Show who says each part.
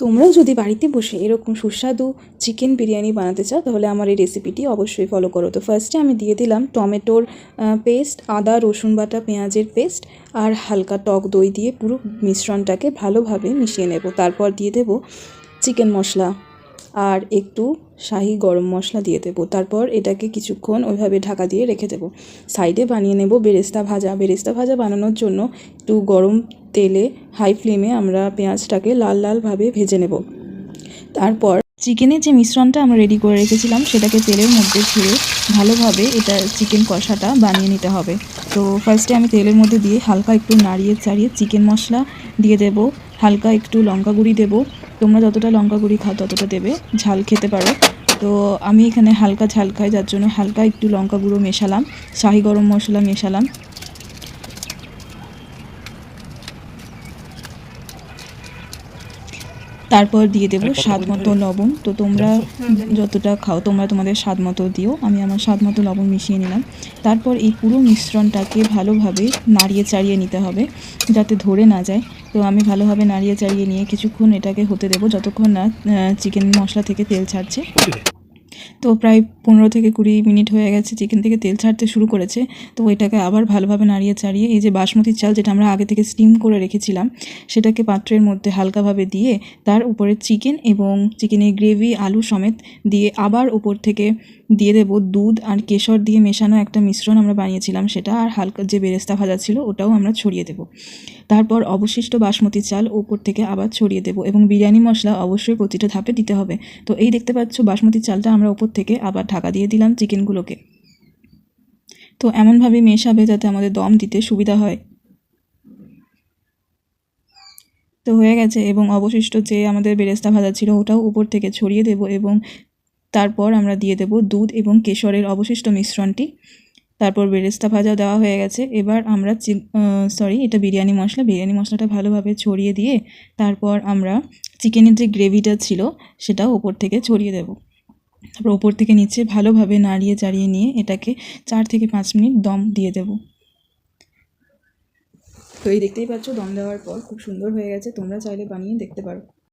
Speaker 1: তোমরা যদি বাড়িতে বসে এরকম সুস্বাদু চিকেন বিরিয়ানি বানাতে চাও, তাহলে আমার এই রেসিপিটি অবশ্যই ফলো করো। তো ফার্স্টে আমি দিয়ে দিলাম টমেটোর পেস্ট আদা, রসুন বাটা, পেঁয়াজের পেস্ট আর হালকা টক দই দিয়ে পুরো মিশ্রণটাকে ভালোভাবে মিশিয়ে নেব। তারপর দিয়ে দেব চিকেন মশলা। আর একটু শাহি গরম মশলা দিয়ে দেবো। তারপর এটাকে কিছুক্ষণ ওইভাবে ঢাকা দিয়ে রেখে দেবো। সাইডে বানিয়ে নেব বেরেস্তা ভাজা। বেরেস্তা ভাজা বানানোর জন্য একটু গরম তেলে হাই ফ্লেমে আমরা পেঁয়াজটাকে লাল লালভাবে ভেজে নেব। তারপর চিকেনের যে মিশ্রণটা আমরা রেডি করে রেখেছিলাম, সেটাকে তেলের মধ্যে ছেড়ে ভালোভাবে এটা চিকেন কষাটা বানিয়ে নিতে হবে। তো ফার্স্টে আমি তেলের মধ্যে দিয়ে হালকা একটু নাড়িয়ে চাড়িয়ে চিকেন মশলা দিয়ে দেব। হালকা একটু লঙ্কা গুঁড়ি দেবো। তোমরা যতটা লঙ্কা গুঁড়ি খাও, ততটা দেবে। ঝাল খেতে পারো। তো আমি এখানে হালকা ঝাল খাই, যার জন্য হালকা একটু লঙ্কা গুঁড়ো মেশালাম, শাহি গরম মশলা মেশালাম। তারপর দিয়ে দেবো স্বাদ মতো লবণ। তো তোমরা যতটা খাও তোমরা তোমাদের স্বাদ মতো দিও। আমি আমার স্বাদ মতো লবণ মিশিয়ে নিলাম। তারপর এই পুরো মিশ্রণটাকে ভালোভাবে নাড়িয়ে চাড়িয়ে নিতে হবে যাতে ধরে না যায়। তো আমি ভালোভাবে নাড়িয়ে চাড়িয়ে নিয়ে কিছুক্ষণ এটাকে হতে দেবো যতক্ষণ না চিকেন মশলা থেকে তেল ছাড়ছে। তো প্রায় পনেরো থেকে কুড়ি মিনিট হয়ে গেছে চিকেন থেকে তেল ছাড়তে শুরু করেছে। তো ওইটাকে আবার ভালোভাবে নাড়িয়ে চাড়িয়ে এই যে বাসমতির চাল যেটা আমরা আগে থেকে স্টিম করে রেখেছিলাম, সেটাকে পাত্রের মধ্যে হালকাভাবে দিয়ে তার উপরে চিকেন এবং চিকেনের গ্রেভি, আলু সমেত দিয়ে আবার উপর থেকে দিয়ে দেবো দুধ আর কেশর দিয়ে মেশানো একটা মিশ্রণ আমরা বানিয়েছিলাম সেটা আর হালকা যে বেরেস্তা ভাজা ছিল ওটাও আমরা ছড়িয়ে দেবো। তারপর অবশিষ্ট বাসমতি চাল ওপর থেকে আবার ছড়িয়ে দেবো এবং বিরিয়ানি মশলা অবশ্যই প্রতিটা ধাপে দিতে হবে। তো এই দেখতে পাচ্ছ বাসমতি চালটা আমরা ওপর থেকে আবার ঢাকা দিয়ে দিলাম চিকেনগুলোকে। তো এমনভাবে মেশাবে যাতে আমাদের দম দিতে সুবিধা হয়। তো হয়ে গেছে এবং অবশিষ্ট যে আমাদের বেরেস্তা ভাজা ছিল ওটাও উপর থেকে ছড়িয়ে দেব এবং তারপর আমরা দিয়ে দেব দুধ এবং কেশরের অবশিষ্ট মিশ্রণটি। তারপর বেরেস্তা ভাজা দেওয়া হয়ে গেছে। এবার আমরা সরি এটা বিরিয়ানি মশলা। বিরিয়ানি মশলাটা ভালোভাবে ছড়িয়ে দিয়ে তারপর আমরা চিকেনের যে গ্রেভিটা ছিল সেটা ওপর থেকে ছড়িয়ে দেবো। তারপর ওপর থেকে নিচে ভালোভাবে নাড়িয়ে চাড়িয়ে নিয়ে এটাকে চার থেকে পাঁচ মিনিট দম দিয়ে দেব। তো এই দেখতেই পাচ্ছ দম দেওয়ার পর খুব সুন্দর হয়ে গেছে, তোমরা চাইলে বানিয়ে দেখতে পারো।